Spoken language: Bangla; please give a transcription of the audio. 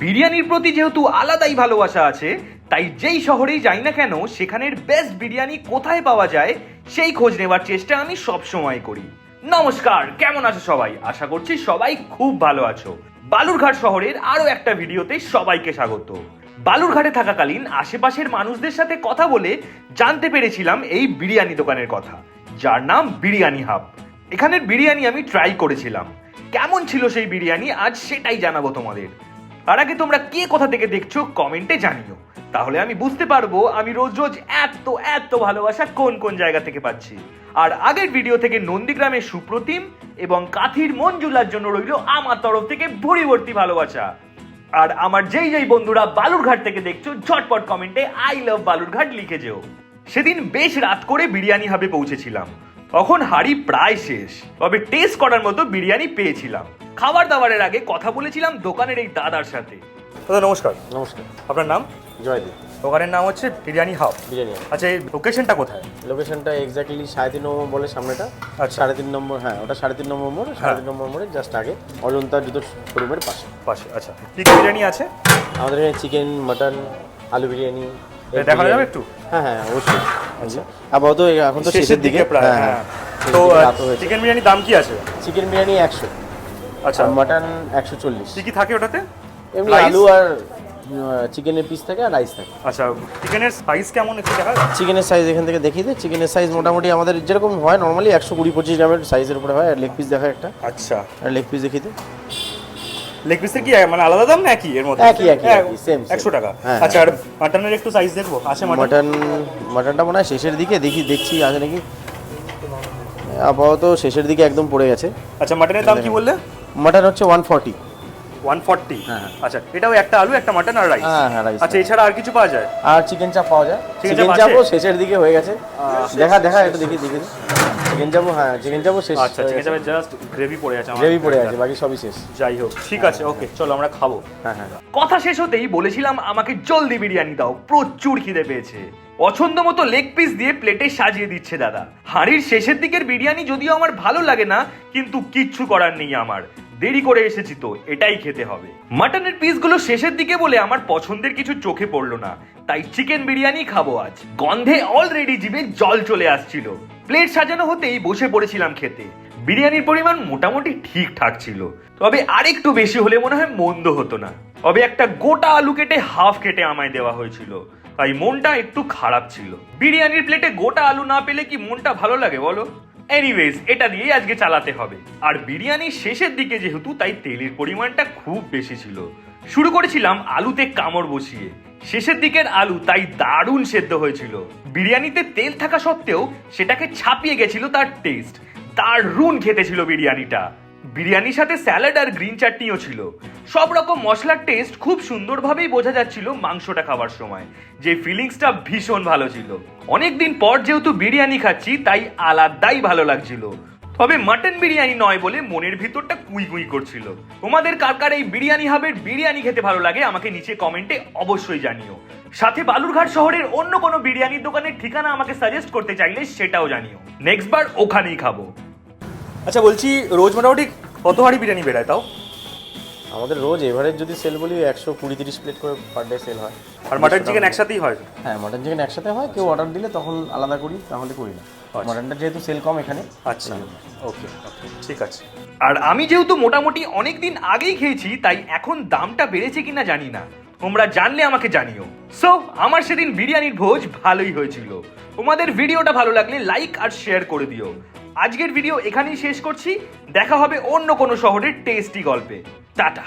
বিরিয়ানির প্রতি যেহেতু আলাদাই ভালোবাসা আছে, তাই যেই শহরেই যাই না কেন, সেখানের বেস্ট বিরিয়ানি কোথায় পাওয়া যায়, সেই খোঁজ নেবার চেষ্টা আমি সব সময় করি। নমস্কার, কেমন আছো সবাই? আশা করছি সবাই খুব ভালো আছো। বালুরঘাট শহরের আরও একটা ভিডিওতে সবাইকে স্বাগত। বালুরঘাটে থাকাকালীন আশেপাশের মানুষদের সাথে কথা বলে জানতে পেরেছিলাম এই বিরিয়ানি দোকানের কথা, যার নাম বিরিয়ানি হাব। এখানের বিরিয়ানি আমি ট্রাই করেছিলাম। কেমন ছিল সেই বিরিয়ানি, আজ সেটাই জানাব তোমাদের। তার আগে তোমরা কে কোথা থেকে দেখছ কমেন্টে জানিও। তাহলে আমি বুঝতে পারব আমি রোজ রোজ এত এত ভালোবাসা কোন কোন জায়গা থেকে পাচ্ছি। আর আগের ভিডিও থেকে নন্দীগ্রামের সুপ্রতিম এবং কাথির মঞ্জুলার জন্য রইল আমার তরফ থেকে ভরি ভর্তি ভালোবাসা। আর আমার যেই যেই বন্ধুরা বালুরঘাট থেকে দেখছ, ঝটপট কমেন্টে আই লাভ বালুরঘাট লিখে যেও। সেদিন বেশ রাত করে বিরিয়ানি হাবে পৌঁছেছিলাম। তখন হাড়ি প্রায় শেষ, তবে টেস্ট করার মতো বিরিয়ানি পেয়েছিলাম। খাবার দাবারের আগে কথা বলেছিলাম দোকানের এই দাদার সাথে। দাদা নমস্কার। নমস্কার। আপনার নাম? জয়দীপ। দোকানের নাম হচ্ছে বিরিয়ানি হাব বিরিয়ানি আচ্ছা এই লোকেশনটা কোথায়? লোকেশনটা এক্স্যাক্টলি সাড়ে তিন নম্বর বলে সামনেটা। আচ্ছা। সাড়ে তিন নম্বর হ্যাঁ ওটা সাড়ে তিন নম্বর মোড় সাড়ে তিন নম্বর মোড়ে জাস্ট আগে অজন্তা জুতোর শোরুমের পাশে। পাশে আচ্ছা। কি কি বিরিয়ানি আছে? আমাদের এখানে চিকেন মাটন আলু বিরিয়ানি দেখা যাবে একটু? হ্যাঁ হ্যাঁ অবশ্যই। আচ্ছা। আপাতত এখন তো শেষের দিকে প্রায় হ্যাঁ তো চিকেন বিরিয়ানির দাম কি আছে? চিকেন বিরিয়ানি একশো। আচ্ছা। মাটন একশো চল্লিশ। কি কি থাকে ওটাতে? এমনি আলু আর চিকেনের পিস থাকে আর রাইস থাকে। আচ্ছা চিকেনের সাইজ কেমন একটু দেখা চিকেনের সাইজ এখান থেকে দেখিয়ে দিই। চিকেনের সাইজ মোটামুটি আমাদের যেরকম হয় নর্মালি একশো কুড়ি পঁচিশ গ্রামের সাইজের উপরে হয় আর লেগ পিস দেখা একটা। আচ্ছা। আর লেগ পিস দেখিয়ে দিই। লেগ পিসের কি মানে আলাদা দাম না একই এর মধ্যে? একই, একই, হ্যাঁ, same, same। একশো টাকা। হ্যাঁ, আচ্ছা আর মাটনের একটু সাইজ দেখব। আছে মাটন মাটন মাটনটা মনে হয় শেষের দিকে দেখি দেখছি আছে নাকি? আপাতত শেষের দিকে একদম পড়ে গেছে। আচ্ছা মাটনের দাম কি বললে? মাটন হচ্ছে ওয়ান ফর্টি ওয়ান ফর্টি হ্যাঁ। আচ্ছা এটাও একটা আলু একটা মাটন আর রাইস হ্যাঁ, হ্যাঁ, rice। আচ্ছা এছাড়া আর কিছু পাওয়া যায়? আর চিকেন চাপ পাওয়া যায়। চিকেন চাপ চাপও শেষের দিকে হয়ে গেছে। দেখা দেখা একটু দেখি দেখি। চিকেন চাপও হ্যাঁ চিকেন চাপও শেষ আচ্ছা চিকেন জাস্ট গ্রেভি পড়ে আছে গ্রেভি পড়ে আছে বাকি সবই শেষ। যাই হোক ঠিক আছে ওকে চলো আমরা খাব। হ্যাঁ হ্যাঁ কথা শেষ হতেই বলেছিলাম আমাকে জলদি বিরিয়ানি দাও প্রচুর খিদে পেয়েছে। পছন্দ মতো লেগ পিস দিয়ে প্লেটে সাজিয়ে দিচ্ছে দাদা। হাঁড়ির শেষের দিকের বিরিয়ানি যদিও আমার ভালো লাগে না কিন্তু কিচ্ছু করার নেই আমার। দেরি করে এসেছি তো, এটাই খেতে হবে। মাটনের পিসগুলো শেষের দিকে বলে আমার পছন্দের কিছু চোখে পড়ল না, তাই চিকেন বিরিয়ানি খাব আজ। গন্ধে অলরেডি জিভে জল চলে আসছিল। প্লেট সাজানো হতেই বসে পড়েছিলাম খেতে। বিরিয়ানির পরিমাণ মোটামুটি ঠিকঠাক ছিল। তবে আরেকটু বেশি হলে মনে হয় মন্দ হতো না। তবে একটা গোটা আলু কেটে হাফ কেটে আমায় দেওয়া হয়েছিল। তাই মনটা একটু খারাপ ছিল। বিরিয়ানির প্লেটে গোটা আলু না পেলে কি মনটা ভালো লাগে বলো? এনিওয়েজ এটা দিয়েই আজকে চালাতে হবে। আর বিরিয়ানির শেষের দিকে যেহেতু, তাই তেলের পরিমাণটা খুব বেশি ছিল। শুরু করেছিলাম আলুতে কামড় বসিয়ে। শেষের দিকের আলু তাই দারুণ সেদ্ধ হয়েছিল। বিরিয়ানিতে তেল থাকা সত্ত্বেও, সেটাকে ছাপিয়ে গেছিল তার টেস্ট দারুণ খেতে ছিল বিরিয়ানিটা। বিরিয়ানির সাথে স্যালাড আর গ্রিন চাটনিও ছিল। সব রকম মশলার টেস্ট খুব সুন্দরভাবেই বোঝা যাচ্ছিল মাংসটা খাবার সময়। যে ফিলিংসটা ভীষণ ভালো ছিল। অনেকদিন পর যেহেতু বিরিয়ানি খাচ্ছি, তাই আলাদাই ভালো লাগছিল। তবে মাটন বিরিয়ানি নয় বলে মনের ভিতরটা কুই কুই করছিল। তোমাদের কার কার এই বিরিয়ানি হাবের বিরিয়ানি খেতে ভালো লাগে আমাকে নিচে কমেন্টে অবশ্যই জানিও। সাথে বালুরঘাট শহরের অন্য কোনো বিরিয়ানির দোকানের ঠিকানা আমাকে সাজেস্ট করতে চাইলে সেটাও জানিও। নেক্সট বার ওখানেই খাব। আচ্ছা বলছি, রোজ মোটামুটি কত হাড়ি বিরিয়ানি বেড়ায় তাও? আমাদের রোজ এভারেজ যদি সেল বলি একশো কুড়ি তিরিশ প্লেট করে পার ডে সেল হয়। আর মাটন চিকেন একসাথেই হয়? হ্যাঁ মাটন চিকেন একসাথে হয় কেউ অর্ডার দিলে তখন আলাদা করি তাহলে করি না। মাটনটা যেহেতু সেল কম এখানে আচ্ছা। ওকে ওকে ঠিক আছে। আর আমি যেহেতু মোটামুটি অনেক দিন আগেই খেয়েছি তাই এখন দামটা বেড়েছে কিনা জানি না। তোমরা জানলে আমাকে জানিও। সো আমার সেদিন বিরিয়ানির ভোজ ভালোই হয়েছিল। তোমাদের ভিডিওটা ভালো লাগলে লাইক আর শেয়ার করে দিও। আজকের ভিডিও এখানেই শেষ করছি। দেখা হবে অন্য কোনো শহরের টেস্টি গল্পে। টাটা।